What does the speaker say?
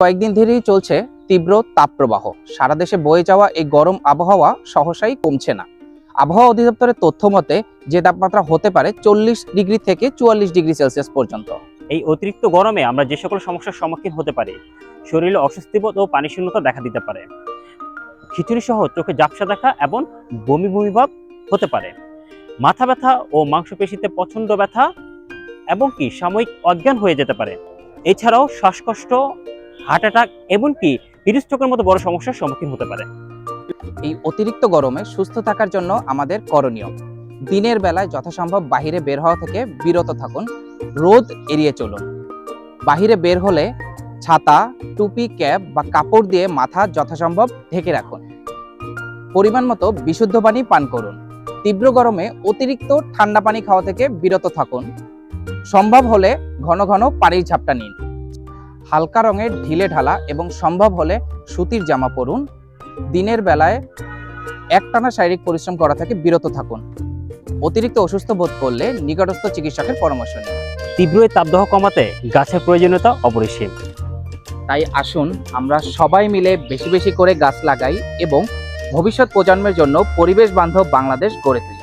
কয়েকদিন ধরেই চলছে তীব্র তাপপ্রবাহ। সারা দেশে বয়ে যাওয়া এই গরম আবহাওয়া সহসাই কমছে না। আবহাওয়া অধিদপ্তরের তথ্য মতে, যে তাপমাত্রা হতে পারে চল্লিশ ডিগ্রি থেকে চুয়াল্লিশ ডিগ্রি সেলসিয়াস পর্যন্ত। এই অতিরিক্ত গরমে আমরা যে সকল সমস্যার সম্মুখীন হতে পারি, শরীরে অস্বস্তিবোধ ও পানিশূন্যতা দেখা দিতে পারে। খিচুড়ি সহ চোখে ঝাপসা দেখা এবং বমি বমি ভাব হতে পারে। মাথা ব্যথা ও মাংসপেশিতে প্রচণ্ড ব্যথা এবং কি সাময়িক অজ্ঞান হয়ে যেতে পারে। এছাড়াও শ্বাসকষ্ট হার্ট অ্যাটাক এমনকি হৃদস্ট্রোকের মতো বড় সমস্যার সম্মুখীন হতে পারে। এই অতিরিক্ত গরমে সুস্থ থাকার জন্য আমাদের করণীয়, দিনের বেলায় যথাসম্ভব বাহিরে বের হওয়া থেকে বিরত থাকুন, রোদ এড়িয়ে চলুন। বাহিরে বের হলে ছাতা, টুপি, ক্যাপ বা কাপড় দিয়ে মাথা যথাসম্ভব ঢেকে রাখুন। পরিমাণ মতো বিশুদ্ধ পানি পান করুন। তীব্র গরমে অতিরিক্ত ঠান্ডা পানি খাওয়া থেকে বিরত থাকুন। সম্ভব হলে ঘন ঘন পানির ঝাপটা নিন। হালকা রঙের ঢিলে ঢালা এবং সম্ভব হলে সুতির জামা পরুন। দিনের বেলায় একটানা শারীরিক পরিশ্রম করা থেকে বিরত থাকুন। অতিরিক্ত অসুস্থ বোধ করলে নিকটস্থ চিকিৎসকের পরামর্শ নিন। তীব্র তাপদাহ কমাতে গাছের প্রয়োজনীয়তা অপরিসীম। তাই আসুন আমরা সবাই মিলে বেশি বেশি করে গাছ লাগাই এবং ভবিষ্যৎ প্রজন্মের জন্য পরিবেশ বান্ধব বাংলাদেশ গড়ে তুলি।